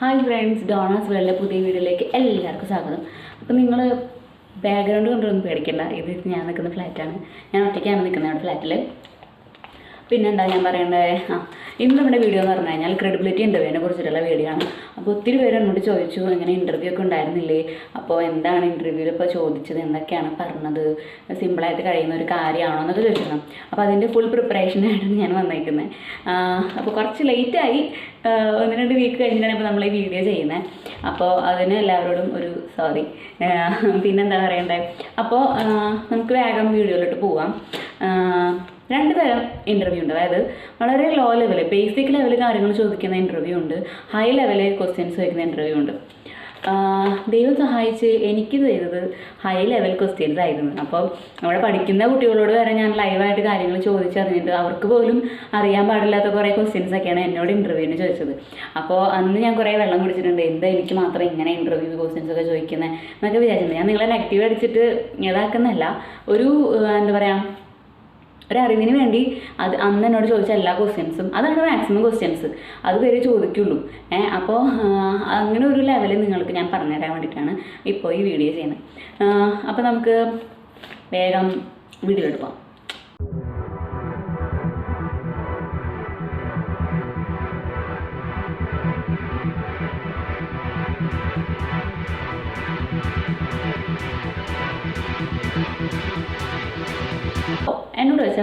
Hi friends ഡോണാസ് വേൾഡിലെ പുതിയ വീഡിയോയിലേക്ക് എല്ലാവർക്കും സ്വാഗതം. അപ്പം നിങ്ങൾ ബാക്ക്ഗ്രൗണ്ട് കൊണ്ടൊന്നും പേടിക്കണ്ട. ഇത് ഞാൻ നിൽക്കുന്ന ഫ്ലാറ്റാണ് ഞാൻ ഒറ്റയ്ക്കാണ് നിൽക്കുന്നത് ഫ്ലാറ്റിൽ പിന്നെന്താ ഞാൻ പറയേണ്ടത് ആ ഇന്ന് നമ്മുടെ വീഡിയോ എന്ന് പറഞ്ഞു കഴിഞ്ഞാൽ ക്രെഡിബിലിറ്റി ഇന്റർവ്യൂവിനെ കുറിച്ചിട്ടുള്ള വീഡിയോ ആണ്. അപ്പോൾ ഒത്തിരി പേര് എന്നോട് ചോദിച്ചു ഇങ്ങനെ ഇന്റർവ്യൂ ഒക്കെ ഉണ്ടായിരുന്നില്ലേ? അപ്പോൾ എന്താണ് ഇന്റർവ്യൂവിൽ ഇപ്പോൾ ചോദിച്ചത്? എന്തൊക്കെയാണ് പറഞ്ഞത്? സിമ്പിളായിട്ട് കഴിയുന്ന ഒരു കാര്യമാണോ? എന്നൊക്കെ ചോദിച്ചിരുന്നു അപ്പോൾ അതിന്റെ ഫുൾ പ്രിപ്പറേഷനായിട്ടാണ് ഞാൻ വന്നേക്കുന്നത് അപ്പോൾ കുറച്ച് ലേറ്റായി ഒന്ന് രണ്ട് വീക്ക് കഴിഞ്ഞിട്ടാണ് ഇപ്പോൾ നമ്മൾ ഈ വീഡിയോ ചെയ്യുന്നത് അപ്പോൾ അതിന് എല്ലാവരോടും ഒരു സോറി പിന്നെന്താ പറയണ്ടേ? അപ്പോൾ നമുക്ക് വേഗം വീഡിയോയിലോട്ട് പോവാം. രണ്ട് തരം ഇന്റർവ്യൂ ഉണ്ട്. അതായത് വളരെ ലോ ലെവൽ ബേസിക് ലെവൽ കാര്യങ്ങൾ ചോദിക്കുന്ന ഇന്റർവ്യൂ ഉണ്ട്. ഹൈ ലെവൽ ക്വസ്റ്റ്യൻസ് ചോദിക്കുന്ന ഇന്റർവ്യൂ ഉണ്ട്. ദൈവം സഹായിച്ച് എനിക്ക് ചെയ്തത് ഹൈ ലെവൽ ക്വസ്റ്റ്യൻസ് ആയിരുന്നു. അപ്പോൾ അവിടെ പഠിക്കുന്ന കുട്ടികളോട് വരെ ഞാൻ ലൈവായിട്ട് കാര്യങ്ങൾ ചോദിച്ചറിഞ്ഞിട്ട് അവർക്ക് പോലും അറിയാൻ പാടില്ലാത്ത കുറേ ക്വസ്റ്റ്യൻസ് ഒക്കെയാണ് എന്നോട് ഇന്റർവ്യൂവിന് ചോദിച്ചത്. അപ്പോൾ അന്ന് ഞാൻ കുറേ വെള്ളം കുടിച്ചിട്ടുണ്ട്. എന്താ എനിക്ക് മാത്രം ഇങ്ങനെ ഇന്റർവ്യൂ ക്വസ്റ്റ്യൻസ് ഒക്കെ ചോദിക്കുന്നത് എന്നൊക്കെ വിചാരിച്ചിട്ടുണ്ട്. ഞാൻ നിങ്ങളെ നെഗറ്റീവ് അടിച്ചിട്ട് ഇതാക്കുന്നല്ല. ഒരു എന്താ പറയുക ഒരു അറിവിന് വേണ്ടി അത് അന്ന് എന്നോട് ചോദിച്ച എല്ലാ ക്വസ്റ്റ്യൻസും അതാണ് മാക്സിമം ക്വസ്റ്റ്യൻസ് അത് വരെ ചോദിക്കുള്ളൂ. ഏഹ് അപ്പോൾ അങ്ങനെ ഒരു ലെവലിൽ നിങ്ങൾക്ക് ഞാൻ പറഞ്ഞുതരാൻ വേണ്ടിയിട്ടാണ് ഇപ്പോൾ ഈ വീഡിയോ ചെയ്യുന്നത്. അപ്പോൾ നമുക്ക് വേഗം വീഡിയോ എടുക്കാം.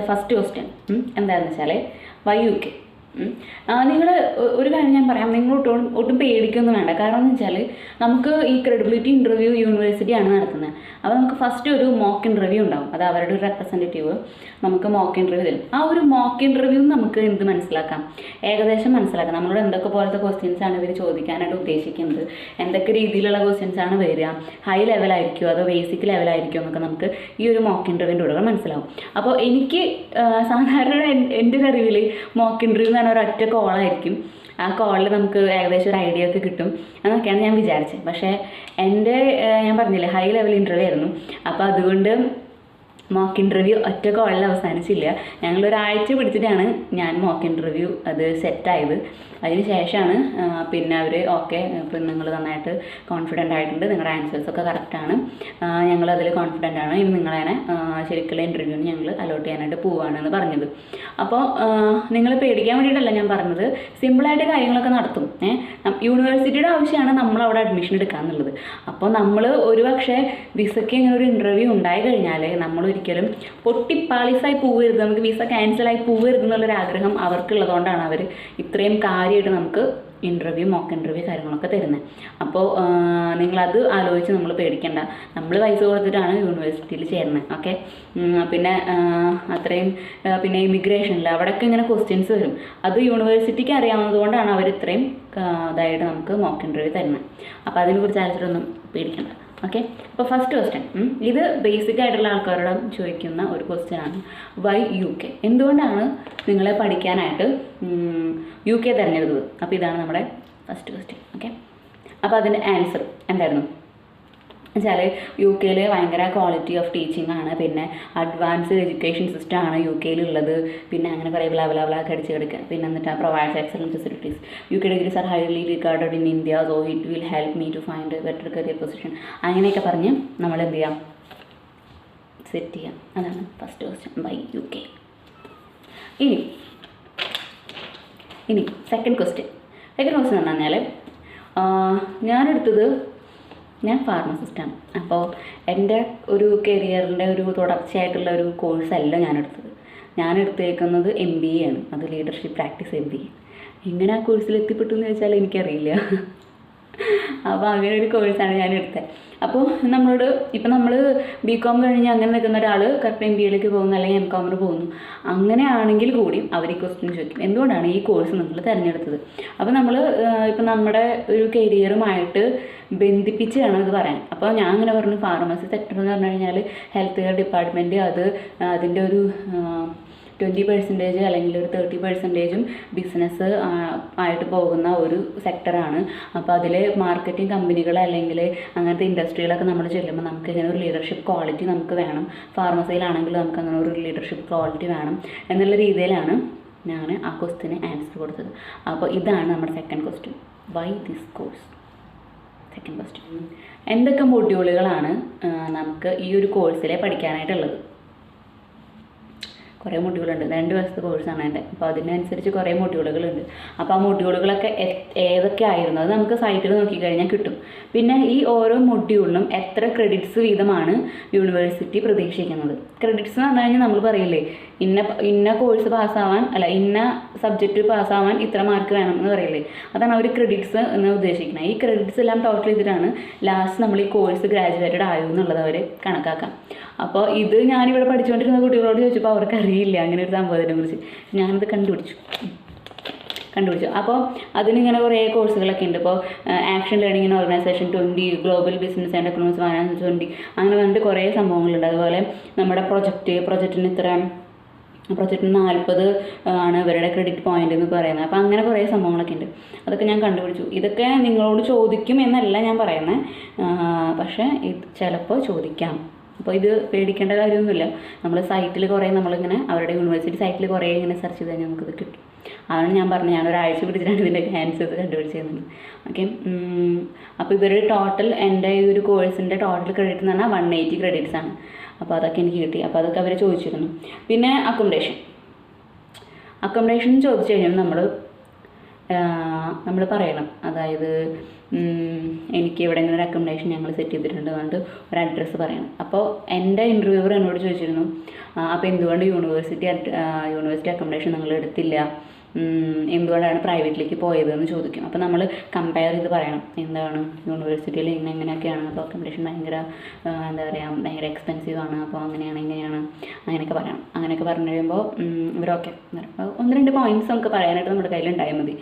ഫസ്റ്റ് ക്വസ്റ്റ്യൻ എന്താണെന്ന് വെച്ചാൽ വൈ യു കെ. നിങ്ങൾ ഒരു കാര്യം ഞാൻ പറയാം. നിങ്ങൾ ഒട്ടും ഒട്ടും പേടിക്കൊന്നും വേണ്ട. കാരണം എന്ന് വെച്ചാൽ നമുക്ക് ഈ ക്രെഡിബിലിറ്റി ഇന്റർവ്യൂ യൂണിവേഴ്സിറ്റിയാണ് നടത്തുന്നത്. അപ്പോൾ നമുക്ക് ഫസ്റ്റ് ഒരു മോക്ക് ഇന്റർവ്യൂ ഉണ്ടാവും. അത് അവരുടെ ഒരു റെപ്രസെന്റേറ്റീവ് നമുക്ക് മോക്ക് ഇന്റർവ്യൂ തരും. ആ ഒരു മോക്ക് ഇന്റർവ്യൂ നമുക്ക് എന്ത് മനസ്സിലാക്കാം? ഏകദേശം മനസ്സിലാക്കാം. നമ്മളോട് എന്തൊക്കെ പോലത്തെ ക്വസ്റ്റ്യൻസ് ആണ് ഇവർ ചോദിക്കാനായിട്ട് ഉദ്ദേശിക്കുന്നത്? എന്തൊക്കെ രീതിയിലുള്ള ക്വസ്റ്റ്യൻസ് ആണ് വരിക? ഹൈ ലെവലായിരിക്കുമോ അതോ ബേസിക് ലെവലായിരിക്കുമോ എന്നൊക്കെ നമുക്ക് ഈ ഒരു മോക്ക് ഇന്റർവ്യൂവിന്റെ കൂടെ മനസ്സിലാവും. അപ്പോൾ എനിക്ക് സാധാരണ എന്റെ ഒരു അറിവിൽ മോക്ക് ഇന്റർവ്യൂ പറഞ്ഞ ഒരൊറ്റ കോളായിരിക്കും. ആ കോളിൽ നമുക്ക് ഏകദേശം ഒരു ഐഡിയ ഒക്കെ കിട്ടും എന്നൊക്കെയാണ് ഞാൻ വിചാരിച്ചത്. പക്ഷേ എന്റെ ഞാൻ പറഞ്ഞില്ലേ ഹൈ ലെവൽ ഇന്റർവ്യൂ ആയിരുന്നു. അപ്പോൾ അതുകൊണ്ട് മോക്ക് ഇന്റർവ്യൂ ഒറ്റ കോളിൽ അവസാനിച്ചില്ല. ഞങ്ങളൊരാഴ്ച പിടിച്ചിട്ടാണ് ഞാൻ മോക്ക് ഇന്റർവ്യൂ അത് സെറ്റായത് അതിന് ശേഷമാണ് പിന്നെ അവർ ഓക്കെ നിങ്ങൾ നന്നായിട്ട് കോൺഫിഡന്റ് ആയിട്ടുണ്ട് നിങ്ങളുടെ ആൻസേഴ്സ് ആൻസേഴ്സൊക്കെ കറക്റ്റാണ് ഞങ്ങൾ അതിൽ കോൺഫിഡന്റ് ആണ്. ഇനി നിങ്ങളതിനെ ശരിക്കുള്ള ഇന്റർവ്യൂവിന് ഞങ്ങൾ അലോട്ട് ചെയ്യാനായിട്ട് പോവുകയാണെന്ന് പറഞ്ഞത്. അപ്പോൾ നിങ്ങൾ പേടിക്കാൻ വേണ്ടിയിട്ടല്ല ഞാൻ പറഞ്ഞത്. സിമ്പിളായിട്ട് കാര്യങ്ങളൊക്കെ നടത്തും. യൂണിവേഴ്സിറ്റിയുടെ ആവശ്യമാണ് നമ്മൾ അവിടെ അഡ്മിഷൻ എടുക്കുക എന്നുള്ളത്. അപ്പോൾ നമ്മൾ ഒരു പക്ഷേ വിസയ്ക്ക് ഇങ്ങനെ ഒരു ഇന്റർവ്യൂ ഉണ്ടായി കഴിഞ്ഞാൽ നമ്മൾ ഒരിക്കലും പൊട്ടിപ്പാളിസായി പോവരുത്. നമുക്ക് വിസ ക്യാൻസലായി പോവരുത് എന്നുള്ളൊരു ആഗ്രഹം അവർക്കുള്ളതുകൊണ്ടാണ് അവർ ഇത്രയും കാര്യമായിട്ട് നമുക്ക് ഇന്റർവ്യൂ മോക്ക് ഇന്റർവ്യൂ കാര്യങ്ങളൊക്കെ തരുന്നത് അപ്പോൾ നിങ്ങളത് ആലോചിച്ച് നമ്മൾ പേടിക്കേണ്ട. നമ്മൾ പൈസ കൊടുത്തിട്ടാണ് യൂണിവേഴ്സിറ്റിയിൽ ചേരുന്നത് ഓക്കെ പിന്നെ അത്രയും പിന്നെ ഇമിഗ്രേഷനിൽ അവിടെയൊക്കെ ഇങ്ങനെ ക്വസ്റ്റ്യൻസ് വരും. അത് യൂണിവേഴ്സിറ്റിക്ക് അറിയാവുന്നത് കൊണ്ടാണ് അവർ ഇത്രയും ഇതായിട്ട് നമുക്ക് മോക്ക് ഇന്റർവ്യൂ തരുന്നത് അപ്പോൾ അതിനെക്കുറിച്ച് ആലോചിച്ചിട്ടൊന്നും പേടിക്കണ്ട. ഓക്കെ അപ്പോൾ ഫസ്റ്റ് ക്വസ്റ്റ്യൻ ഇത് ബേസിക് ആയിട്ടുള്ള ആൾക്കാരോട് ചോദിക്കുന്ന ഒരു ക്വസ്റ്റ്യൻ ആണ്. വൈ യു കെ എന്തുകൊണ്ടാണ് നിങ്ങളെ പഠിക്കാനായിട്ട് യു കെ തിരഞ്ഞെടുത്തത്? അപ്പോൾ ഇതാണ് നമ്മുടെ ഫസ്റ്റ് ക്വസ്റ്റ്യൻ ഓക്കെ അപ്പോൾ അതിന്റെ ആൻസർ എന്തായിരുന്നു? വെച്ചാൽ യു കെയിൽ ഭയങ്കര ക്വാളിറ്റി ഓഫ് ടീച്ചിങ് ആണ്. പിന്നെ അഡ്വാൻസ്ഡ് എഡ്യൂക്കേഷൻ സിസ്റ്റം ആണ് യു കെയിലുള്ളത് പിന്നെ അങ്ങനെ കുറേ ബ്ലാ ബ്ലാ ബ്ലാ അടിച്ച് കിടക്കുക പിന്നെ എന്നിട്ട് provides excellent facilities U K degrees are highly regarded in India so it will help me to find better career position അങ്ങനെയൊക്കെ പറഞ്ഞ് നമ്മൾ എന്ത് ചെയ്യാം? സെറ്റ് ചെയ്യാം. അതാണ് first question by U K ഇനി ഇനി സെക്കൻഡ് ക്വസ്റ്റ്യൻ സെക്കൻഡ് ക്വസ്റ്റ്യൻ എന്ന് പറഞ്ഞാൽ ഞാനെടുത്തത് ഞാൻ ഫാർമസിസ്റ്റാണ് അപ്പോൾ എന്റെ ഒരു കരിയറിന്റെ ഒരു തുടർച്ചയായിട്ടുള്ള ഒരു കോഴ്സല്ല ഞാനെടുത്തത്. ഞാൻ എടുത്തേക്കുന്നത് എം ബി എ ആണ്. അത് leadership practice M B A എങ്ങനെ ആ കോഴ്സിൽ എത്തിപ്പെട്ടു എന്ന് ചോദിച്ചാൽ എനിക്കറിയില്ല. അപ്പോൾ അങ്ങനെ ഒരു കോഴ്സാണ് ഞാൻ എടുത്തത് അപ്പോൾ നമ്മളോട് ഇപ്പം നമ്മൾ ബി കോം കഴിഞ്ഞ് അങ്ങനെ നിൽക്കുന്ന ഒരാൾ കറക്റ്റ് എം ബി എയിലേക്ക് പോകുന്നു അല്ലെങ്കിൽ എം കോമിന് പോകുന്നു. അങ്ങനെയാണെങ്കിൽ കൂടിയും അവർ ഈ ക്വസ്റ്റ്യൻ ചോദിക്കും. എന്തുകൊണ്ടാണ് ഈ കോഴ്സ് നമ്മൾ തിരഞ്ഞെടുത്തത്? അപ്പോൾ നമ്മൾ ഇപ്പം നമ്മുടെ ഒരു കരിയറുമായിട്ട് ബന്ധിപ്പിച്ച് വേണം ഇത് പറയാൻ. അപ്പോൾ ഞാൻ അങ്ങനെ പറഞ്ഞു ഫാർമസി സെക്ടർ എന്ന് പറഞ്ഞു കഴിഞ്ഞാൽ ഹെൽത്ത് കെയർ ഡിപ്പാർട്ട്മെന്റ് അത് അതിന്റെ ഒരു ട്വന്റി പെർസെന്റേജ് അല്ലെങ്കിൽ ഒരു തേർട്ടി പെർസെന്റേജും ബിസിനസ് ആയിട്ട് പോകുന്ന ഒരു സെക്ടറാണ് അപ്പോൾ അതിൽ മാർക്കറ്റിംഗ് കമ്പനികൾ അല്ലെങ്കിൽ അങ്ങനത്തെ ഇൻഡസ്ട്രികളൊക്കെ നമ്മൾ ചെല്ലുമ്പോൾ നമുക്ക് ഇങ്ങനെ ഒരു ലീഡർഷിപ്പ് ക്വാളിറ്റി നമുക്ക് വേണം. ഫാർമസിയിലാണെങ്കിൽ നമുക്ക് അങ്ങനെ ഒരു ലീഡർഷിപ്പ് ക്വാളിറ്റി വേണം എന്നുള്ള രീതിയിലാണ് ഞാൻ ആ ക്വസ്റ്റിന് ആൻസർ കൊടുത്തത്. അപ്പോൾ ഇതാണ് നമ്മുടെ second question why this course second question എന്തൊക്കെ മൊഡ്യൂളുകളാണ് നമുക്ക് ഈ ഒരു കോഴ്സിൽ പഠിക്കാനായിട്ടുള്ളത്? കുറേ മൊഡ്യൂളുണ്ട് രണ്ട് വർഷത്തെ കോഴ്സാണ് എന്റെ. അപ്പോൾ അതിനനുസരിച്ച് കുറേ മൊഡ്യൂളുകളുണ്ട് അപ്പോൾ ആ മൊഡ്യൂളുകളൊക്കെ ഏതൊക്കെ ആയിരുന്നു? അത് നമുക്ക് സൈറ്റിൽ നോക്കിക്കഴിഞ്ഞാൽ കിട്ടും. പിന്നെ ഈ ഓരോ മൊഡ്യൂളിനും എത്ര ക്രെഡിറ്റ്സ് വീതമാണ് യൂണിവേഴ്സിറ്റി പ്രതീക്ഷിക്കുന്നത്? ക്രെഡിറ്റ്സ് എന്ന് പറഞ്ഞു കഴിഞ്ഞാൽ നമ്മൾ പറയില്ലേ ഇന്ന ഇന്ന കോഴ്സ് പാസ്സാവാൻ അല്ല ഇന്ന സബ്ജക്റ്റ് പാസ്സാവാൻ ഇത്ര മാർക്ക് വേണം എന്ന് പറയില്ലേ? അതാണ് അവർ ക്രെഡിറ്റ്സ് എന്ന് ഉദ്ദേശിക്കുന്നത്. ഈ ക്രെഡിറ്റ്സ് എല്ലാം ടോട്ടൽ ചെയ്തിട്ടാണ് ലാസ്റ്റ് നമ്മൾ ഈ കോഴ്സ് ഗ്രാജുവേറ്റഡ് ആയോ എന്നുള്ളത് അവർ കണക്കാക്കാം അപ്പോൾ ഇത് ഞാനിവിടെ പഠിച്ചുകൊണ്ടിരുന്ന കുട്ടികളോട് ചോദിച്ചപ്പോൾ അവർക്കറിയില്ല അങ്ങനെ ഒരു സംഭവത്തിനെ കുറിച്ച് ഞാനത് കണ്ടുപിടിച്ചു. കണ്ടുപിടിച്ചു. അപ്പോൾ അതിനിങ്ങനെ കുറേ കോഴ്സുകളൊക്കെ ഉണ്ട്. ഇപ്പോൾ action learning in organisation twenty global business and economics finance twenty അങ്ങനെ വന്നിട്ട് കുറേ സംഭവങ്ങളുണ്ട്. അതുപോലെ നമ്മുടെ പ്രൊജക്റ്റ് പ്രൊജക്റ്റിന് ഇത്ര പ്രൊജക്റ്റിന് നാൽപ്പത് ആണ് ഇവരുടെ ക്രെഡിറ്റ് പോയിന്റ് എന്ന് പറയുന്നത്. അപ്പോൾ അങ്ങനെ കുറേ സംഭവങ്ങളൊക്കെ ഉണ്ട്. അതൊക്കെ ഞാൻ കണ്ടുപിടിച്ചു. ഇതൊക്കെ നിങ്ങളോട് ചോദിക്കും എന്നല്ല ഞാൻ പറയുന്നത് പക്ഷേ ഇത് ചിലപ്പോൾ ചോദിക്കാം. അപ്പോൾ ഇത് പേടിക്കേണ്ട കാര്യമൊന്നുമില്ല. നമ്മൾ സൈറ്റിൽ കുറേ നമ്മളിങ്ങനെ അവരുടെ യൂണിവേഴ്സിറ്റി സൈറ്റിൽ കുറേ ഇങ്ങനെ സെർച്ച് ചെയ്ത് കഴിഞ്ഞാൽ നമുക്കിത് കിട്ടും. അതാണ് ഞാൻ പറഞ്ഞത് ഞാൻ ഒരാഴ്ച പിടിച്ചിട്ടാണ് ഇതിന്റെ ആൻസേഴ്സ് കണ്ടുപിടിച്ചിരുന്നത് ഓക്കെ അപ്പോൾ ഇവരുടെ ടോട്ടൽ എന്റെ ഈ ഒരു കോഴ്സിന്റെ ടോട്ടൽ ക്രെഡിറ്റ് എന്ന് പറഞ്ഞാൽ വൺ എയ്റ്റി ക്രെഡിറ്റ്സ് ആണ്. അപ്പോൾ അതൊക്കെ എനിക്ക് കിട്ടി. അപ്പോൾ അതൊക്കെ അവർ ചോദിച്ചിരുന്നു. പിന്നെ അക്കോമഡേഷൻ അക്കോമഡേഷൻ ചോദിച്ചു കഴിഞ്ഞാൽ നമ്മൾ നമ്മൾ പറയണം. അതായത് എനിക്ക് ഇവിടെ ഇങ്ങനെ ഒരു അക്കോമഡേഷൻ ഞങ്ങൾ സെറ്റ് ചെയ്തിട്ടുണ്ട് അതുകൊണ്ട് ഒരു അഡ്രസ്സ് പറയണം. അപ്പോൾ എന്റെ ഇന്റർവ്യൂവർ എന്നോട് ചോദിച്ചിരുന്നു അപ്പോൾ എന്തുകൊണ്ട് യൂണിവേഴ്സിറ്റി യൂണിവേഴ്സിറ്റി അക്കോമഡേഷൻ നിങ്ങൾ എടുത്തില്ല? എന്തുകൊണ്ടാണ് പ്രൈവറ്റിലേക്ക് പോയത് എന്ന് ചോദിക്കും. അപ്പോൾ നമ്മൾ കമ്പയർ ചെയ്ത് പറയണം. എന്താണ് യൂണിവേഴ്സിറ്റിയിൽ ഇങ്ങനെ എങ്ങനെയൊക്കെയാണ് അപ്പോൾ അക്കോമഡേഷൻ ഭയങ്കര എന്താ പറയുക ഭയങ്കര എക്സ്പെൻസീവ് ആണ്. അപ്പോൾ അങ്ങനെയാണ് ഇങ്ങനെയാണ് അങ്ങനെയൊക്കെ പറയണം. അങ്ങനെയൊക്കെ പറഞ്ഞു കഴിയുമ്പോൾ ഇവരൊക്കെ ഒന്ന് രണ്ട് പോയിന്റ്സ് നമുക്ക് പറയാനായിട്ട് നമ്മുടെ കയ്യിൽ ഉണ്ടായാൽ മതി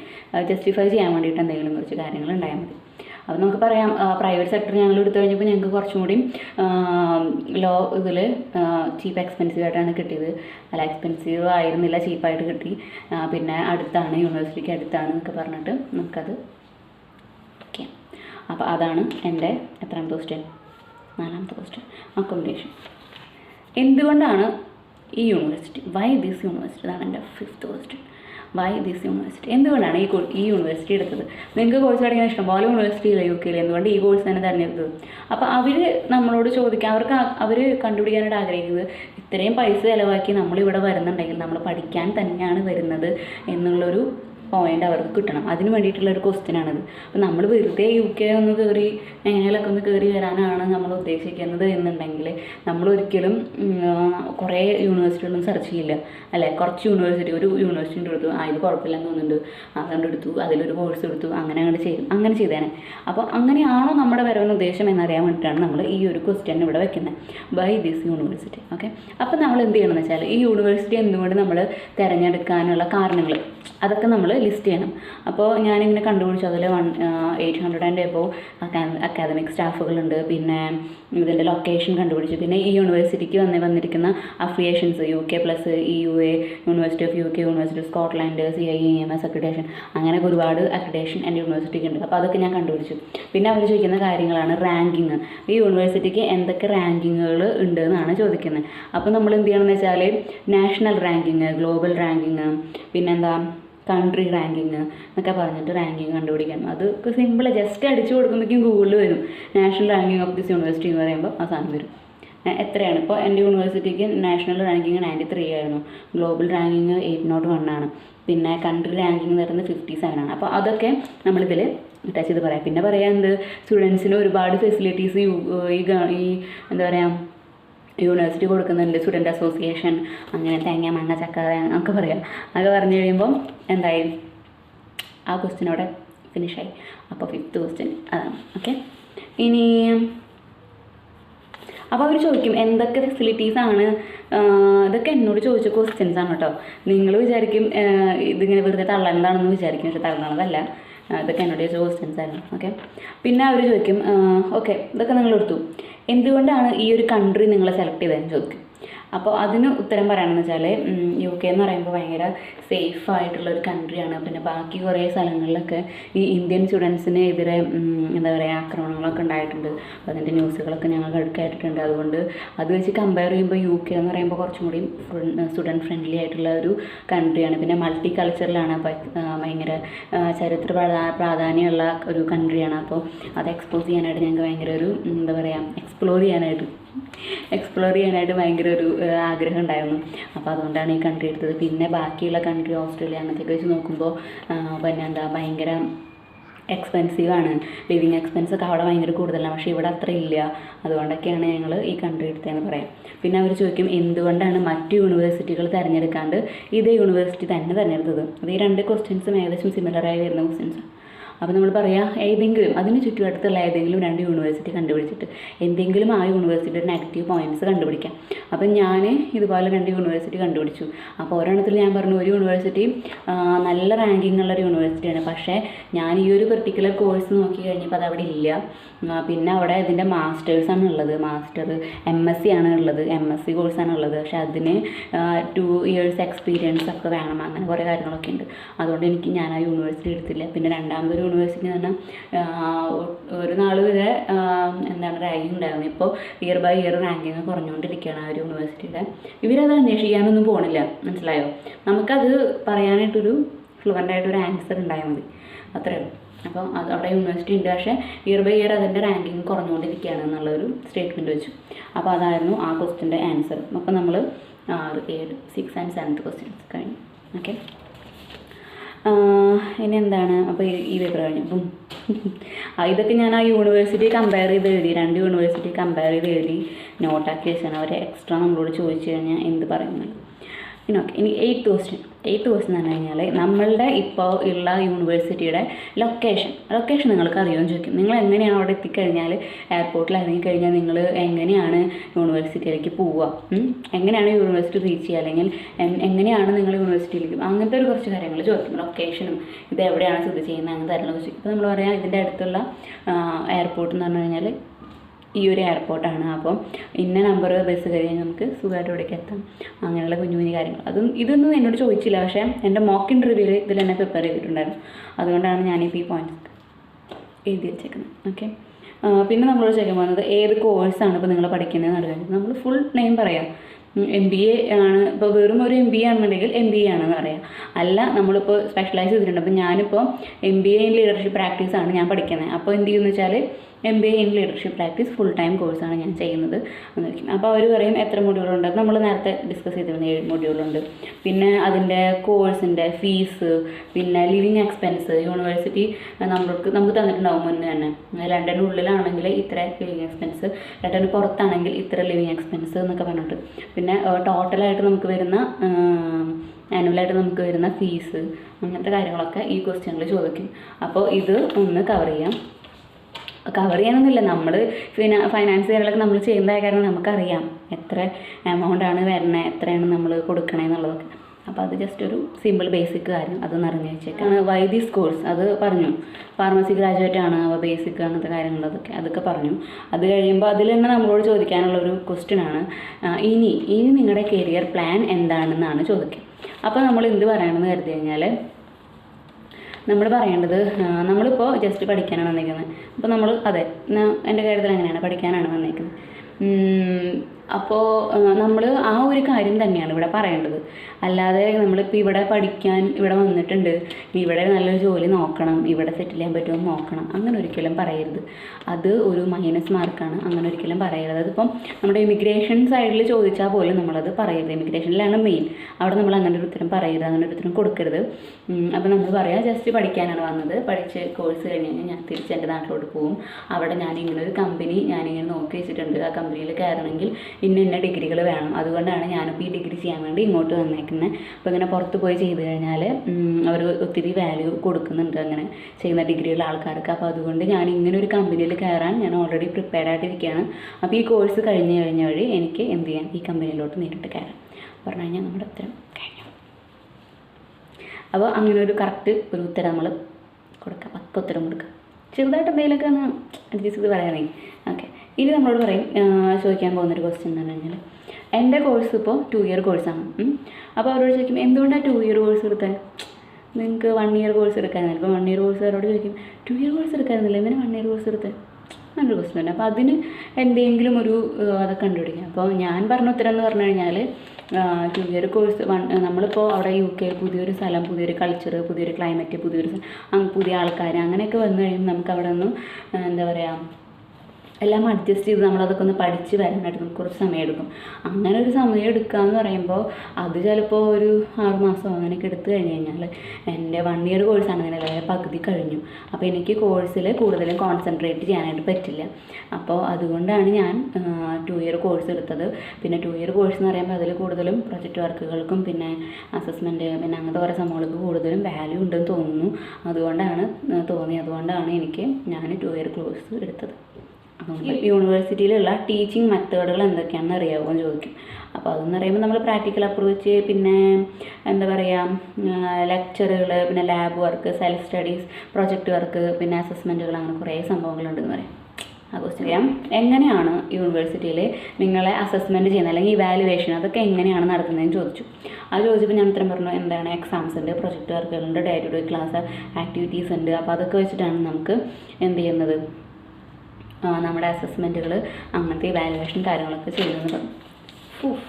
ജസ്റ്റിഫൈ ചെയ്യാൻ വേണ്ടിയിട്ട് എന്തെങ്കിലും കുറച്ച് കാര്യങ്ങൾ ഉണ്ടായാൽ മതി. അപ്പോൾ നമുക്ക് പറയാം. പ്രൈവറ്റ് സെക്ടർ ഞങ്ങൾ എടുത്തു കഴിഞ്ഞപ്പോൾ ഞങ്ങൾക്ക് കുറച്ചും കൂടി ലോ ഇതിൽ ചീപ്പ് എക്സ്പെൻസീവ് ആയിട്ടാണ് കിട്ടിയത്. അല്ല എക്സ്പെൻസീവ് ആയിരുന്നില്ല ചീപ്പായിട്ട് കിട്ടി. പിന്നെ അടുത്താണ് യൂണിവേഴ്സിറ്റിക്ക് അടുത്താണ് എന്നൊക്കെ പറഞ്ഞിട്ട് നമുക്കത് ഓക്കെ. അപ്പോൾ അതാണ് എന്റെ എത്രാമത്തെ ക്വസ്റ്റ്യൻ നാലാമത്തെ ക്വസ്റ്റ്യൻ അക്കോമഡേഷൻ എന്തുകൊണ്ടാണ് ഈ യൂണിവേഴ്സിറ്റി വൈ ദിസ് യൂണിവേഴ്സിറ്റി അതാണ് എന്റെ fifth question why this university എന്തുകൊണ്ടാണ് ഈ ഈ യൂണിവേഴ്സിറ്റി എടുത്തത്? നിങ്ങൾക്ക് കോഴ്സ് പഠിക്കാൻ ഇഷ്ടംപോലെ യൂണിവേഴ്സിറ്റി ഇല്ല യു കെയിൽ എന്തുകൊണ്ട് ഈ കോഴ്സ് തന്നെ തിരഞ്ഞെടുത്തത്? അപ്പോൾ അവർ നമ്മളോട് ചോദിക്കുക അവർക്ക് അവർ കണ്ടുപിടിക്കാനായിട്ട് ആഗ്രഹിക്കുന്നത് ഇത്രയും പൈസ ചിലവാക്കി നമ്മളിവിടെ വരുന്നുണ്ടെങ്കിൽ നമ്മൾ പഠിക്കാൻ തന്നെയാണ് വരുന്നത് എന്നുള്ളൊരു പോയിന്റ് അവർക്ക് കിട്ടണം. അതിന് വേണ്ടിയിട്ടുള്ള ഒരു ക്വസ്റ്റ്യൻ ആണിത്. അപ്പോൾ നമ്മൾ വെറുതെ യു കെ ഒന്ന് കയറി എങ്ങനെയൊക്കെ ഒന്ന് കയറി വരാനാണ് നമ്മൾ ഉദ്ദേശിക്കുന്നത് എന്നുണ്ടെങ്കിൽ നമ്മൾ ഒരിക്കലും കുറേ യൂണിവേഴ്സിറ്റികളൊന്നും സെർച്ച് ചെയ്യില്ല. അല്ലേ? കുറച്ച് യൂണിവേഴ്സിറ്റി ഒരു യൂണിവേഴ്സിറ്റിന്റെ എടുത്തു ആ ഇത് കുഴപ്പമില്ലെന്ന് തോന്നുന്നുണ്ട്. അതുകൊണ്ട് എടുത്തു. അതിലൊരു കോഴ്സ് എടുത്തു. അങ്ങനെ അങ്ങനെ ചെയ്യും അങ്ങനെ ചെയ്തേനെ. അപ്പോൾ അങ്ങനെയാണോ നമ്മുടെ വരവിന് ഉദ്ദേശം എന്നറിയാൻ വേണ്ടിയിട്ടാണ് നമ്മൾ ഈ ഒരു ക്വസ്റ്റ്യൻ ഇവിടെ വെക്കുന്നത് ബൈ ദിസ് യൂണിവേഴ്സിറ്റി ഓക്കെ അപ്പോൾ നമ്മൾ എന്ത് ചെയ്യണമെന്ന് വെച്ചാൽ ഈ യൂണിവേഴ്സിറ്റി എന്തുകൊണ്ട് നമ്മൾ തിരഞ്ഞെടുക്കാനുള്ള കാരണങ്ങൾ അതൊക്കെ നമ്മൾ ലിസ്റ്റ് ചെയ്യണം. അപ്പോൾ ഞാനിങ്ങനെ കണ്ടുപിടിച്ചു. അതിൽ one eight hundred and above academic സ്റ്റാഫുകളുണ്ട് പിന്നെ ഇതിന്റെ ലൊക്കേഷൻ കണ്ടുപിടിച്ചു. പിന്നെ ഈ യൂണിവേഴ്സിറ്റിക്ക് വന്ന് വന്നിരിക്കുന്ന affiliations U K plus E U A university of U K university of Scotland C I M S accreditation അങ്ങനെയൊക്കെ ഒരുപാട് അക്രഡേഷൻ എന്റെ യൂണിവേഴ്സിറ്റിക്ക് ഉണ്ട്. അപ്പോൾ അതൊക്കെ ഞാൻ കണ്ടുപിടിച്ചു. പിന്നെ അവർ ചോദിക്കുന്ന കാര്യങ്ങളാണ് റാങ്കിങ് ഈ യൂണിവേഴ്സിറ്റിക്ക് എന്തൊക്കെ റാങ്കിങ്ങുകൾ ഉണ്ട് എന്നാണ് ചോദിക്കുന്നത് അപ്പോൾ നമ്മൾ എന്ത് ചെയ്യണമെന്ന് വെച്ചാൽ നാഷണൽ റാങ്കിങ് ഗ്ലോബൽ റാങ്കിങ് പിന്നെന്താ കൺട്രി റാങ്കിങ് എന്നൊക്കെ പറഞ്ഞിട്ട് റാങ്കിങ് കണ്ടുപിടിക്കണം അത് സിമ്പിൾ ജസ്റ്റ് അടിച്ചു കൊടുക്കുമ്പോഴേക്കും ഗൂഗിളിൽ വരും. National ranking of this university എന്ന് പറയുമ്പോൾ ആ സാധനം വരും. എത്രയാണ്? ഇപ്പോൾ എന്റെ യൂണിവേഴ്സിറ്റിക്ക് നാഷണൽ റാങ്കിങ് നയന്റി ത്രീ ആയിരുന്നു. Global ranking eight nought one ആണ്. പിന്നെ കൺട്രി റാങ്കിങ് വരുന്നത് ഫിഫ്റ്റി സെവൻ ആണ്. അപ്പോൾ അതൊക്കെ നമ്മളിതിൽ ടച്ച് ചെയ്ത് പറയാം. പിന്നെ പറയാം എന്ത്? സ്റ്റുഡൻസിന് ഒരുപാട് ഫെസിലിറ്റീസ് ഈ ഈ എന്താ പറയുക യൂണിവേഴ്സിറ്റി കൊടുക്കുന്നുണ്ട് സ്റ്റുഡന്റ് അസോസിയേഷൻ അങ്ങനെ തേങ്ങ മാങ്ങ ചക്ക തേങ്ങ ഒക്കെ പറയാം. അതൊക്കെ പറഞ്ഞു കഴിയുമ്പോൾ എന്തായി? ആ ക്വസ്റ്റ്യൻ അവിടെ ഫിനിഷായി അപ്പോൾ ഫിഫ്ത്ത് ക്വസ്റ്റ്യൻ അതാണ്. ഓക്കെ ഇനി അപ്പോൾ അവർ ചോദിക്കും എന്തൊക്കെ ഫെസിലിറ്റീസ് ആണ്? ഇതൊക്കെ എന്നോട് ചോദിച്ച ക്വസ്റ്റ്യൻസ് ആണ് കേട്ടോ. നിങ്ങൾ വിചാരിക്കും ഇതിങ്ങനെ വെറുതെ തള്ളേണ്ടതാണെന്ന് വിചാരിക്കും പക്ഷെ തള്ളണതല്ല. ആഹ് ഇതൊക്കെ എന്നോട് ചോദിച്ച ക്വസ്റ്റ്യൻസ് ആയിരുന്നു. ഓക്കെ പിന്നെ അവർ ചോദിക്കും ഓക്കെ ഇതൊക്കെ നിങ്ങൾ എടുത്തു. എന്തുകൊണ്ടാണ് ഈ ഒരു കൺട്രി നിങ്ങളെ സെലക്ട് ചെയ്തതെന്ന് ചോദിക്കും? അപ്പോൾ അതിന് ഉത്തരം പറയണമെന്ന് വെച്ചാൽ യു കെ എന്ന് പറയുമ്പോൾ ഭയങ്കര സേഫ് ആയിട്ടുള്ള ഒരു കൺട്രിയാണ് പിന്നെ ബാക്കി കുറേ സ്ഥലങ്ങളിലൊക്കെ ഈ ഇന്ത്യൻ സ്റ്റുഡൻസിന് എതിരെ എന്താ പറയുക ആക്രമണങ്ങളൊക്കെ ഉണ്ടായിട്ടുണ്ട്. അതിന്റെ ന്യൂസുകളൊക്കെ ഞങ്ങൾ കേട്ടിട്ടുണ്ട്. അതുകൊണ്ട് അത് വെച്ച് കമ്പയർ ചെയ്യുമ്പോൾ യു കെ എന്ന് പറയുമ്പോൾ കുറച്ചും കൂടി സ്റ്റുഡന്റ് ഫ്രണ്ട്ലി ആയിട്ടുള്ള ഒരു കൺട്രിയാണ് പിന്നെ മൾട്ടി കൾച്ചറിലാണ് ഭയങ്കര ചരിത്ര പ്രാധാ പ്രാധാന്യമുള്ള ഒരു കൺട്രിയാണ് അപ്പോൾ അത് എക്സ്പോസ് ചെയ്യാനായിട്ട് ഞങ്ങൾക്ക് ഭയങ്കര ഒരു എന്താ പറയുക എക്സ്പ്ലോർ ചെയ്യാനായിട്ട് എക്സ്പ്ലോർ ചെയ്യാനായിട്ട് ഭയങ്കര ഒരു ആഗ്രഹം ഉണ്ടായിരുന്നു അപ്പോൾ അതുകൊണ്ടാണ് ഈ കൺട്രി എടുത്തത്. പിന്നെ ബാക്കിയുള്ള കൺട്രി ഓസ്ട്രേലിയ അങ്ങനത്തെയൊക്കെ വെച്ച് നോക്കുമ്പോൾ പിന്നെ എന്താ ഭയങ്കര എക്സ്പെൻസീവാണ് ലിവിങ് എക്സ്പെൻസ് ഒക്കെ അവിടെ ഭയങ്കര കൂടുതലാണ്. പക്ഷേ ഇവിടെ അത്ര ഇല്ല. അതുകൊണ്ടൊക്കെയാണ് ഞങ്ങൾ ഈ കൺട്രി എടുത്തതെന്ന് പറയാം. പിന്നെ അവർ ചോദിക്കും എന്തുകൊണ്ടാണ് മറ്റ് യൂണിവേഴ്സിറ്റികൾ തിരഞ്ഞെടുക്കാണ്ട് ഇതേ യൂണിവേഴ്സിറ്റി തന്നെ തിരഞ്ഞെടുത്തത്? അത് ഈ രണ്ട് ക്വസ്റ്റ്യൻസും ഏകദേശം സിമിലറായി വരുന്ന ക്വസ്റ്റ്യൻസാണ് അപ്പോൾ നമ്മൾ പറയാം ഏതെങ്കിലും അതിന് ചുറ്റുവട്ടത്തുള്ള ഏതെങ്കിലും രണ്ട് യൂണിവേഴ്സിറ്റി കണ്ടുപിടിച്ചിട്ട് എന്തെങ്കിലും ആ യൂണിവേഴ്സിറ്റിയുടെ നെഗറ്റീവ് പോയിന്റ്സ് കണ്ടുപിടിക്കാം. അപ്പം ഞാൻ ഇതുപോലെ രണ്ട് യൂണിവേഴ്സിറ്റി കണ്ടുപിടിച്ചു. അപ്പോൾ ഒരെണ്ണത്തിൽ ഞാൻ പറഞ്ഞു ഒരു യൂണിവേഴ്സിറ്റി നല്ല റാങ്കിങ് ഉള്ള ഒരു യൂണിവേഴ്സിറ്റിയാണ് പക്ഷേ ഞാൻ ഈ ഒരു പെർട്ടിക്കുലർ കോഴ്സ് നോക്കി കഴിഞ്ഞപ്പോൾ അത് അവിടെ ഇല്ല. പിന്നെ അവിടെ ഇതിന്റെ മാസ്റ്റേഴ്സാണ് ഉള്ളത്. മാസ്റ്റർ എം എസ് സി ആണ് ഉള്ളത്. എം എസ് സി കോഴ്സാണ് ഉള്ളത്. പക്ഷേ അതിന് ടു ഇയേഴ്സ് എക്സ്പീരിയൻസ് ഒക്കെ വേണം. അങ്ങനെ കുറേ കാര്യങ്ങളൊക്കെ ഉണ്ട്. അതുകൊണ്ട് എനിക്ക് ഞാൻ ആ യൂണിവേഴ്സിറ്റി എടുത്തില്ല. പിന്നെ രണ്ടാമതൊരു യൂണിവേഴ്സിറ്റി എന്ന് പറഞ്ഞാൽ ഒരു നാൾ വരെ എന്താണ് റാങ്കിങ് ഉണ്ടായിരുന്നു. ഇപ്പോൾ ഇയർ ബൈ ഇയർ റാങ്കിങ് കുറഞ്ഞുകൊണ്ടിരിക്കുകയാണ് ആ ഒരു യൂണിവേഴ്സിറ്റിയുടെ ഇവരത് അന്വേഷിക്കാനൊന്നും പോകണില്ല മനസ്സിലായോ? നമുക്കത് പറയാനായിട്ടൊരു ഫ്ലുവന്റായിട്ടൊരു ആൻസർ ഉണ്ടായാൽ മതി. അത്രയേ ഉള്ളൂ. അപ്പോൾ അത് അവിടെ യൂണിവേഴ്സിറ്റി ഉണ്ട്. പക്ഷേ ഇയർ ബൈ ഇയർ അതിന്റെ റാങ്കിങ് കുറഞ്ഞുകൊണ്ടിരിക്കുകയാണ് എന്നുള്ളൊരു സ്റ്റേറ്റ്മെന്റ് വെച്ചു. അപ്പോൾ അതായിരുന്നു ആ ക്വസ്റ്റിന്റെ ആൻസർ അപ്പോൾ നമ്മൾ ആറ് ഏഴ് സിക്സ് ആൻഡ് സെവൻത്ത് ക്വസ്റ്റ്യൻസ് കഴിഞ്ഞു. ഓക്കെ ഇനി എന്താണ്? അപ്പോൾ ഈ- പേപ്പർ കഴിഞ്ഞു. അപ്പം ഇതൊക്കെ ഞാൻ ആ യൂണിവേഴ്സിറ്റി കമ്പയർ ചെയ്ത് എഴുതി. രണ്ട് യൂണിവേഴ്സിറ്റി കമ്പയർ ചെയ്ത് എഴുതി. നോട്ടാക്കി വെച്ചാണ് അവർ എക്സ്ട്രാ നമ്മളോട് ചോദിച്ചു കഴിഞ്ഞാൽ എന്ത് പറയുന്നത്? ഓക്കെ ഇനി എയ്ത്ത് ക്വസ്റ്റ്യൻ എയ്ത്ത് ക്വസ്റ്റ്യൻ എന്ന് പറഞ്ഞു കഴിഞ്ഞാൽ നമ്മളുടെ ഇപ്പോൾ ഉള്ള യൂണിവേഴ്സിറ്റിയുടെ ലൊക്കേഷൻ ലൊക്കേഷൻ നിങ്ങൾക്ക് അറിയുമെന്ന് ചോദിക്കും. നിങ്ങൾ എങ്ങനെയാണ് അവിടെ എത്തിക്കഴിഞ്ഞാൽ എയർപോർട്ടിൽ ഇറങ്ങിക്കഴിഞ്ഞാൽ നിങ്ങൾ എങ്ങനെയാണ് യൂണിവേഴ്സിറ്റിയിലേക്ക് പോവുക? എങ്ങനെയാണ് യൂണിവേഴ്സിറ്റി റീച്ച് ചെയ്യുക? അല്ലെങ്കിൽ എങ്ങനെയാണ് നിങ്ങൾ യൂണിവേഴ്സിറ്റിയിലേക്ക് അങ്ങനത്തെ ഒരു കുറച്ച് കാര്യങ്ങൾ ചോദിക്കും. ലൊക്കേഷനും ഇത് എവിടെയാണ് സ്ഥിതി ചെയ്യുന്നത്? അങ്ങനത്തെ കാര്യങ്ങൾ ചോദിക്കും. ഇപ്പോൾ നമ്മൾ പറയാം ഇതിന്റെ അടുത്തുള്ള എയർപോർട്ട് എന്ന് പറഞ്ഞു കഴിഞ്ഞാൽ ഈ ഒരു എയർപോർട്ടാണ്. അപ്പം ഇന്ന നമ്പർ ബസ് കഴിഞ്ഞാൽ നമുക്ക് സുഖമായിട്ട് ഇവിടേക്ക് എത്താം. അങ്ങനെയുള്ള കുഞ്ഞു കുഞ്ഞു കാര്യങ്ങൾ. അതും ഇതൊന്നും എന്നോട് ചോദിച്ചില്ല. പക്ഷേ എന്റെ മോക്ക് ഇന്റർവ്യൂവിൽ ഇതിൽ എന്നെ പ്രിപ്പയർ ചെയ്തിട്ടുണ്ടായിരുന്നു. അതുകൊണ്ടാണ് ഞാനിപ്പോൾ ഈ പോയിന്റ് എഴുതി വെച്ചേക്കുന്നത്. ഓക്കെ പിന്നെ നമ്മളോട് ചോദിക്കാൻ പോകുന്നത് ഏത് കോഴ്സാണ് ഇപ്പോൾ നിങ്ങൾ പഠിക്കുന്നത് അറിയാം നമ്മൾ ഫുൾ നെയിം പറയാം. എം ബി എ ആണ്. ഇപ്പോൾ വെറും ഒരു എം ബി എ ആണെന്നുണ്ടെങ്കിൽ എം ബി എ ആണെന്ന് പറയാം. അല്ല നമ്മളിപ്പോൾ സ്പെഷ്യലൈസ് ചെയ്തിട്ടുണ്ട്. അപ്പോൾ ഞാനിപ്പോൾ M B A in leadership പ്രാക്ടീസാണ് ഞാൻ പഠിക്കുന്നത്. അപ്പോൾ എന്ത് ചെയ്യുമെന്ന് വെച്ചാൽ M B A in leadership practice full time കോഴ്സാണ് ഞാൻ ചെയ്യുന്നത്. എന്ന് വയ്ക്കും അപ്പോൾ അവർ പറയും എത്ര മൊഡ്യൂളുണ്ട് നമ്മൾ നേരത്തെ ഡിസ്കസ് ചെയ്തിരുന്ന ഏഴ് മൊഡ്യൂളുണ്ട് പിന്നെ അതിന്റെ കോഴ്സിന്റെ ഫീസ് പിന്നെ ലിവിങ് എക്സ്പെൻസ് യൂണിവേഴ്സിറ്റി നമ്മൾക്ക് നമുക്ക് തന്നിട്ടുണ്ടാവും മുന്നേ തന്നെ. ലണ്ടന്റെ ഉള്ളിലാണെങ്കിൽ ഇത്ര ലിവിങ് എക്സ്പെൻസ് ലണ്ടന് പുറത്താണെങ്കിൽ ഇത്ര ലിവിങ് എക്സ്പെൻസ് എന്നൊക്കെ പറഞ്ഞിട്ട്. പിന്നെ ടോട്ടലായിട്ട് നമുക്ക് വരുന്ന ആനുവലായിട്ട് നമുക്ക് വരുന്ന ഫീസ് അങ്ങനത്തെ കാര്യങ്ങളൊക്കെ ഈ ക്വസ്റ്റ്യനിൽ ചോദിക്കും. അപ്പോൾ ഇത് ഒന്ന് കവർ ചെയ്യാം. കവർ ചെയ്യാനൊന്നുമില്ല. നമ്മൾ ഫിനാ ഫൈനാൻസ് കാര്യങ്ങളൊക്കെ നമ്മൾ ചെയ്യുന്നതായ കാരണം നമുക്കറിയാം എത്ര എമൗണ്ട് ആണ് വരണത് എത്രയാണ് നമ്മൾ കൊടുക്കണേ എന്നുള്ളതൊക്കെ. അപ്പോൾ അത് ജസ്റ്റ് ഒരു സിമ്പിൾ ബേസിക് കാര്യം. അതൊന്ന് അറിഞ്ഞു വെച്ചേക്കാണ്. വൈദിസ് കോഴ്സ് അത് പറഞ്ഞു. ഫാർമസി ഗ്രാജുവേറ്റ് ആണ് അപ്പോൾ ബേസിക് അങ്ങനത്തെ കാര്യങ്ങളൊക്കെ അതൊക്കെ അതൊക്കെ പറഞ്ഞു. അത് കഴിയുമ്പോൾ അതിൽ തന്നെ നമ്മളോട് ചോദിക്കാനുള്ള ഒരു ക്വസ്റ്റ്യൻ ആണ് ഇനി ഇനി നിങ്ങളുടെ കരിയർ പ്ലാൻ എന്താണെന്നാണ് ചോദിക്കുക. അപ്പോൾ നമ്മൾ എന്ത് പറയണമെന്ന് കരുതി കഴിഞ്ഞാൽ നമ്മൾ പറയേണ്ടത് നമ്മളിപ്പോൾ ജസ്റ്റ് പഠിക്കാനാണ് വന്നിരിക്കുന്നത് അപ്പോൾ നമ്മൾ അതെ എന്റെ കാര്യത്തിൽ അങ്ങനെയാണ് പഠിക്കാനാണ് വന്നേക്കുന്നത്. അപ്പോൾ നമ്മൾ ആ ഒരു കാര്യം തന്നെയാണ് ഇവിടെ പറയേണ്ടത്. അല്ലാതെ നമ്മളിപ്പോൾ ഇവിടെ പഠിക്കാൻ ഇവിടെ വന്നിട്ടുണ്ട്. ഇവിടെ നല്ലൊരു ജോലി നോക്കണം. ഇവിടെ സെറ്റിൽ ചെയ്യാൻ പറ്റുമോ നോക്കണം. അങ്ങനെ ഒരിക്കലും പറയരുത്. അത് ഒരു മൈനസ് മാർക്കാണ് അങ്ങനെ ഒരിക്കലും പറയരുത്. അതിപ്പം നമ്മുടെ ഇമിഗ്രേഷൻ സൈഡിൽ ചോദിച്ചാൽ പോലും നമ്മളത് പറയരുത്. ഇമിഗ്രേഷനിലാണ് മെയിൻ അവിടെ നമ്മൾ അങ്ങനെ ഒരു ഉത്തരം പറയരുത്. അങ്ങനെ ഒരു ഉത്തരം കൊടുക്കരുത് അപ്പോൾ നമ്മൾ പറയാം ജസ്റ്റ് പഠിക്കാനാണ് വന്നത്. പഠിച്ച് കോഴ്സ് കഴിഞ്ഞ് കഴിഞ്ഞാൽ ഞാൻ തിരിച്ച് എന്റെ നാട്ടിലോട്ട് പോകും അവിടെ ഞാൻ ഇങ്ങനെ ഒരു കമ്പനി ഞാനിങ്ങനെ നോക്കി വെച്ചിട്ടുണ്ട്. ആ കമ്പനിയിൽ കയറണമെങ്കിൽ ഇന്ന ഇന്ന ഡിഗ്രികൾ വേണം. അതുകൊണ്ടാണ് ഞാനിപ്പോൾ ഈ ഡിഗ്രി ചെയ്യാൻ വേണ്ടി ഇങ്ങോട്ട് വന്നേക്കുന്നത് അപ്പോൾ ഇങ്ങനെ പുറത്ത് പോയി ചെയ്ത് കഴിഞ്ഞാൽ അവർ ഒത്തിരി വാല്യൂ കൊടുക്കുന്നുണ്ട് അങ്ങനെ ചെയ്യുന്ന ഡിഗ്രിയുള്ള ആൾക്കാർക്ക്. അപ്പോൾ അതുകൊണ്ട് ഞാൻ ഇങ്ങനെ ഒരു കമ്പനിയിൽ കയറാൻ ഞാൻ ഓൾറെഡി പ്രിപ്പയർഡ് ആയിട്ടിരിക്കുകയാണ് അപ്പോൾ ഈ കോഴ്സ് കഴിഞ്ഞ് കഴിഞ്ഞ വഴി എനിക്ക് എന്ത് ചെയ്യാം? ഈ കമ്പനിയിലോട്ട് നേരിട്ട് കയറാം പറഞ്ഞു കഴിഞ്ഞാൽ നമ്മുടെ ഉത്തരം കഴിഞ്ഞു. അപ്പോൾ അങ്ങനെ ഒരു കറക്റ്റ് ഒരു ഉത്തരം നമ്മൾ കൊടുക്കാം. പക്ക ഉത്തരം കൊടുക്കാം. ചെറുതായിട്ട് എന്തെങ്കിലുമൊക്കെ ഒന്ന് അഡ്ജസ്റ്റ് ചെയ്ത് പറയാനേ ഓക്കെ ഇനി നമ്മളോട് പറയും ചോദിക്കാൻ പോകുന്നൊരു ക്വസ്റ്റ്യൻ എന്ന് പറഞ്ഞു കഴിഞ്ഞാൽ എന്റെ കോഴ്സ് ഇപ്പോൾ ടു ഇയർ കോഴ്സാണ് അപ്പോൾ അവരോട് ചോദിക്കും എന്തുകൊണ്ടാണ് ടു ഇയർ കോഴ്സ് എടുത്തത് നിങ്ങൾക്ക് വൺ ഇയർ കോഴ്സ് എടുക്കാനില്ല. ഇപ്പോൾ വൺ ഇയർ കോഴ്സ് അവരോട് ചോദിക്കും ടു ഇയർ കോഴ്സ് എടുക്കാനില്ല. എന്തിനാ വൺ ഇയർ കോഴ്സ് എടുത്തത് നല്ലൊരു ക്വസ്റ്റ്യൻ ഉണ്ട് അപ്പോൾ അതിന് എന്തെങ്കിലും ഒരു അതൊക്കെ കണ്ടുപിടിക്കാം. അപ്പോൾ ഞാൻ പറഞ്ഞ ഉത്തരം എന്ന് പറഞ്ഞു കഴിഞ്ഞാൽ ടു ഇയർ കോഴ്സ് വൺ നമ്മളിപ്പോൾ അവിടെ യു കെ പുതിയൊരു സ്ഥലം പുതിയൊരു കൾച്ചർ പുതിയൊരു ക്ലൈമറ്റ് പുതിയൊരു പുതിയ ആൾക്കാർ അങ്ങനെയൊക്കെ വന്നു കഴിയുമ്പോൾ നമുക്ക് അവിടെ നിന്ന് എന്താ പറയുക എല്ലാം അഡ്ജസ്റ്റ് ചെയ്ത് നമ്മളതൊക്കെ ഒന്ന് പഠിച്ച് വരാനായിട്ട് കുറച്ച് സമയം എടുക്കും അങ്ങനെ ഒരു സമയം എടുക്കുക എന്ന് പറയുമ്പോൾ അത് ചിലപ്പോൾ ഒരു ആറ് മാസം അങ്ങനെയൊക്കെ എടുത്തു കഴിഞ്ഞ് കഴിഞ്ഞാൽ എന്റെ വൺ ഇയർ കോഴ്സാണ് അങ്ങനെ പകുതി കഴിഞ്ഞു. അപ്പോൾ എനിക്ക് കോഴ്സിൽ കൂടുതലും കോൺസെൻട്രേറ്റ് ചെയ്യാനായിട്ട് പറ്റില്ല. അപ്പോൾ അതുകൊണ്ടാണ് ഞാൻ ടു ഇയർ കോഴ്സ് എടുത്തത്. പിന്നെ ടു ഇയർ കോഴ്സ് എന്ന് പറയുമ്പോൾ അതിൽ കൂടുതലും പ്രൊജക്റ്റ് വർക്കുകൾക്കും പിന്നെ അസസ്മെന്റ് പിന്നെ അങ്ങനത്തെ കുറേ സംഭവങ്ങൾക്ക് കൂടുതലും വാല്യൂ ഉണ്ടെന്ന് തോന്നുന്നു. അതുകൊണ്ടാണ് തോന്നി. അതുകൊണ്ടാണ് എനിക്ക് ഞാൻ ടു ഇയർ കോഴ്സ് എടുത്തത്. അതുകൊണ്ട് യൂണിവേഴ്സിറ്റിയിലുള്ള ടീച്ചിങ് മെത്തേഡുകൾ എന്തൊക്കെയാണെന്ന് അറിയാമോ എന്ന് ചോദിക്കും. അപ്പോൾ അതെന്ന് പറയുമ്പോൾ നമ്മൾ പ്രാക്ടിക്കൽ അപ്രോച്ച് പിന്നെ എന്താ പറയുക ലെക്ചറുകൾ പിന്നെ lab work self studies project work പിന്നെ അസസ്മെന്റുകൾ അങ്ങനെ കുറേ സംഭവങ്ങളുണ്ടെന്ന് പറയാം. ആ ക്വസ്റ്റ്യൻ ചെയ്യാം എങ്ങനെയാണ് യൂണിവേഴ്സിറ്റിയിൽ നിങ്ങളെ അസസ്മെന്റ് ചെയ്യുന്നത്? അല്ലെങ്കിൽ ഇവാലുവേഷൻ അതൊക്കെ എങ്ങനെയാണ് നടത്തുന്നതെന്ന് ചോദിച്ചു. അത് ചോദിച്ചപ്പോൾ ഞാൻ ഉത്തരം പറഞ്ഞു എന്താണ് എക്സാംസ് ഉണ്ട് project വർക്കുകളുണ്ട് day to day class activities ഉണ്ട്. അപ്പോൾ അതൊക്കെ വെച്ചിട്ടാണ് നമുക്ക് എന്ത് ചെയ്യുന്നത്? നമ്മുടെ അസസ്മെന്റുകൾ അങ്ങനത്തെ ഇവാലുവേഷൻ കാര്യങ്ങളൊക്കെ ചെയ്യുന്നത് ഉഫ്.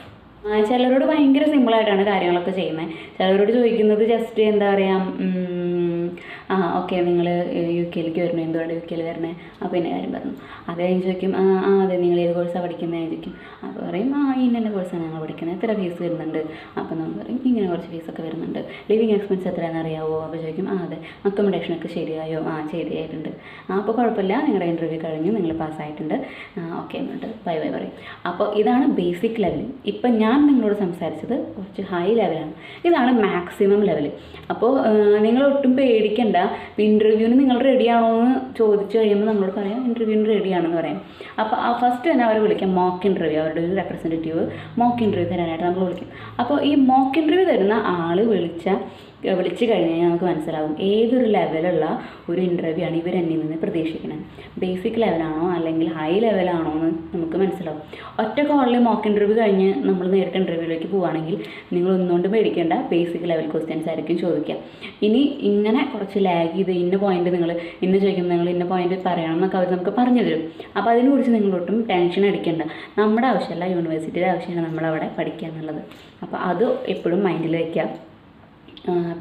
ചിലരോട് ഭയങ്കര സിമ്പിളായിട്ടാണ് കാര്യങ്ങളൊക്കെ ചെയ്യുന്നത് ചിലരോട് ചോദിക്കുന്നത് ജസ്റ്റ് എന്താ പറയുക ആ ഓക്കെ നിങ്ങൾ യു കെയിലേക്ക് വരണേ? എന്തുകൊണ്ട് യു കെയിൽ വരണേ? അപ്പോൾ എന്റെ കാര്യം പറഞ്ഞു. അത് കഴിഞ്ഞ് ചോദിക്കും ആ ആ അതെ നിങ്ങൾ ഏത് കോഴ്സാണ് പഠിക്കുന്നത് ചോദിക്കും. അപ്പോൾ പറയും ആ ഇന്ന കോഴ്സാണ് ഞങ്ങൾ പഠിക്കുന്നത്. എത്ര ഫീസ് വരുന്നുണ്ട്? അപ്പോൾ നമ്മൾ പറയും ഇങ്ങനെ കുറച്ച് ഫീസൊക്കെ വരുന്നുണ്ട്. ലിവിങ് എക്സ്പെൻസ് എത്രയാണെന്ന് അറിയാവോ? അപ്പോൾ ചോദിക്കും ആ അതെ. അക്കോമഡേഷനൊക്കെ ശരിയായോ? ആ ശരിയായിട്ടുണ്ട്. ആ അപ്പോൾ കുഴപ്പമില്ല. നിങ്ങളുടെ ഇന്റർവ്യൂ കഴിഞ്ഞു. നിങ്ങൾ പാസ്സായിട്ടുണ്ട്. ഓക്കെ എന്നിട്ട് ബൈ ബൈ പറയും. അപ്പോൾ ഇതാണ് ബേസിക് ലെവൽ ഇപ്പം ഞാൻ നിങ്ങളോട് സംസാരിച്ചത് കുറച്ച് ഹൈ ലെവലാണ് ഇതാണ് മാക്സിമം ലെവൽ അപ്പോൾ നിങ്ങൾ ഒട്ടും പേടിക്കണ്ട. ഇന്റർവ്യൂവിന് നിങ്ങൾ റെഡിയാണോ എന്ന് ചോദിച്ചു കഴിയുമ്പോൾ നമ്മളോട് പറയാം ഇന്റർവ്യൂവിന് റെഡിയാണെന്ന് പറയാം. അപ്പോൾ ആ ഫസ്റ്റ് തന്നെ അവരെ വിളിക്കാം മോക്ക് ഇന്റർവ്യൂ അവരുടെ ഒരു റെപ്രസെന്റേറ്റീവ് മോക്ക് ഇന്റർവ്യൂ തരാനായിട്ട് നമ്മൾ വിളിക്കും. അപ്പോൾ ഈ മോക്ക് ഇന്റർവ്യൂ തരുന്ന ആൾ വിളിച്ച വിളിച്ച് കഴിഞ്ഞ് കഴിഞ്ഞാൽ നമുക്ക് മനസ്സിലാവും ഏതൊരു ലെവലുള്ള ഒരു ഇന്റർവ്യൂ ആണ് ഇവർ എന്നിൽ നിന്ന് പ്രതീക്ഷിക്കുന്നത്. ബേസിക് ലെവലാണോ അല്ലെങ്കിൽ ഹൈ ലെവലാണോ എന്ന് നമുക്ക് മനസ്സിലാവും. ഒറ്റ കോളിൽ മോക്ക് ഇന്റർവ്യൂ കഴിഞ്ഞ് നമ്മൾ നേരിട്ട് ഇന്റർവ്യൂവിലേക്ക് പോവുകയാണെങ്കിൽ നിങ്ങൾ ഒന്നുകൊണ്ട് പേടിക്കേണ്ട ബേസിക് ലെവൽ ക്വസ്റ്റ്യൻസ് ആയിരിക്കും ചോദിക്കുക. ഇനി ഇങ്ങനെ കുറച്ച് ലാഗ് ചെയ്ത് ഇന്ന പോയിന്റ് നിങ്ങൾ ഇന്ന് ചോദിക്കുമ്പോൾ നിങ്ങൾ ഇന്ന പോയിന്റ് പറയണം എന്നൊക്കെ അവർ നമുക്ക് പറഞ്ഞു തരും. അപ്പോൾ അതിനെക്കുറിച്ച് നിങ്ങളൊട്ടും ടെൻഷൻ അടിക്കേണ്ട. നമ്മുടെ ആവശ്യമല്ല യൂണിവേഴ്സിറ്റിയുടെ ആവശ്യമാണ് നമ്മളവിടെ പഠിക്കുക എന്നുള്ളത്. അപ്പോൾ അത് എപ്പോഴും മൈൻഡിൽ വയ്ക്കുക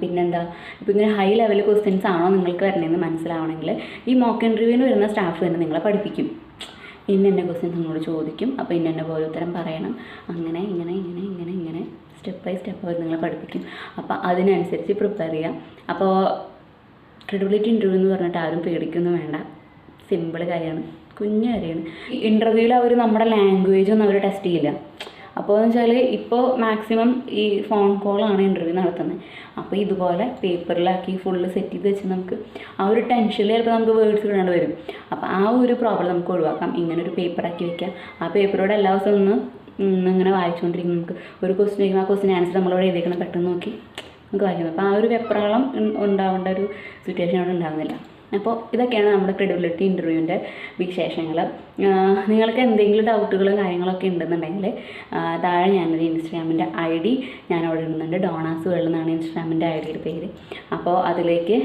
പിന്നെന്താ? ഇപ്പോൾ ഇങ്ങനെ ഹൈ ലെവൽ ക്വസ്റ്റ്യൻസ് ആണോ നിങ്ങൾക്ക് വരണമെന്ന് മനസ്സിലാവണമെങ്കിൽ ഈ മോക്ക് ഇന്റർവ്യൂവിന് വരുന്ന സ്റ്റാഫ് തന്നെ നിങ്ങളെ പഠിപ്പിക്കും. ഇന്ന എന്നെ ക്വസ്റ്റ്യൻസ് നിങ്ങളോട് ചോദിക്കും. അപ്പോൾ ഇന്ന എന്നെ പോലെ ഉത്തരം പറയണം. അങ്ങനെ ഇങ്ങനെ ഇങ്ങനെ ഇങ്ങനെ ഇങ്ങനെ സ്റ്റെപ്പ് ബൈ സ്റ്റെപ്പ് അവർ നിങ്ങളെ പഠിപ്പിക്കും. അപ്പോൾ അതിനനുസരിച്ച് പ്രിപ്പയർ ചെയ്യാം. അപ്പോൾ ക്രെഡിബിലിറ്റി ഇന്റർവ്യൂ എന്ന് പറഞ്ഞിട്ട് ആരും പേടിക്കൊന്നും വേണ്ട. സിമ്പിൾ കാര്യമാണ്. കുഞ്ഞു കാര്യമാണ്. ഇന്റർവ്യൂവിൽ അവർ നമ്മുടെ ലാംഗ്വേജ് ഒന്നും അവർ ടെസ്റ്റ് ചെയ്യില്ല. അപ്പോൾ എന്ന് വെച്ചാൽ ഇപ്പോൾ മാക്സിമം ഈ ഫോൺ കോളാണ് ഇന്റർവ്യൂ നടത്തുന്നത് അപ്പോൾ ഇതുപോലെ പേപ്പറിലാക്കി ഫുള്ള് സെറ്റ് ചെയ്ത് വെച്ച് നമുക്ക് ആ ഒരു ടെൻഷനിൽ ചിലപ്പോൾ നമുക്ക് വേർഡ്സ് ഇടേണ്ടി വരും. അപ്പോൾ ആ ഒരു പ്രോബ്ലം നമുക്ക് ഒഴിവാക്കാം. ഇങ്ങനെ ഒരു പേപ്പറാക്കി വെക്കാം. ആ പേപ്പറോടെ എല്ലാ ദിവസവും ഒന്ന് ഇങ്ങനെ വായിച്ചുകൊണ്ടിരിക്കും നമുക്ക്. ഒരു ക്വസ്റ്റ്യൻ ചോദിക്കുമ്പോൾ ആ ക്വസ്റ്റ്യൻ ആൻസർ നമ്മളവിടെ എഴുതിക്കണം പെട്ടെന്ന് നോക്കി നമുക്ക് വായിക്കുന്നത് അപ്പോൾ ആ ഒരു വെപ്രാളം ഉണ്ടാവേണ്ട ഒരു സിറ്റുവേഷൻ അവിടെ ഉണ്ടാകുന്നില്ല അപ്പോൾ ഇതൊക്കെയാണ് നമ്മുടെ ക്രെഡിബിലിറ്റി ഇന്റർവ്യൂവിന്റെ വിശേഷങ്ങൾ. നിങ്ങൾക്ക് എന്തെങ്കിലും ഡൗട്ടുകളും കാര്യങ്ങളൊക്കെ ഉണ്ടെന്നുണ്ടെങ്കിൽ താഴെ ഞാനൊരു ഇൻസ്റ്റാഗ്രാമിന്റെ ഐ ഡി ഞാൻ അവിടെ ഇടുന്നുണ്ട്. ഡോണാസ് വേൾഡ് എന്നാണ് ഇൻസ്റ്റാഗ്രാമിന്റെ ഐ ഡിയുടെ പേര്. അപ്പോൾ അതിലേക്ക്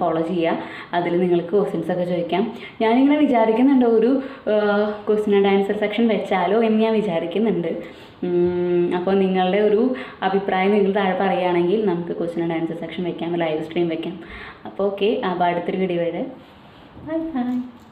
ഫോളോ ചെയ്യുക. അതിൽ നിങ്ങൾക്ക് ക്വസ്റ്റ്യൻസ് ഒക്കെ ചോദിക്കാം. ഞാനിങ്ങനെ വിചാരിക്കുന്നുണ്ട് ഒരു ക്വസ്റ്റ്യൻ ആൻഡ് ആൻസർ സെക്ഷൻ വെച്ചാലോ എന്ന് ഞാൻ വിചാരിക്കുന്നുണ്ട്. അപ്പോൾ നിങ്ങളുടെ ഒരു അഭിപ്രായം നിങ്ങൾ താഴെ പറയുകയാണെങ്കിൽ നമുക്ക് ക്വസ്റ്റ്യൻ ആൻഡ് ആൻസർ സെക്ഷൻ വെക്കാം ലൈവ് സ്ട്രീം വെക്കാം. അപ്പോൾ ഓക്കെ അപ്പോൾ അടുത്തൊരു വീഡിയോ വരെ ബൈ ബൈ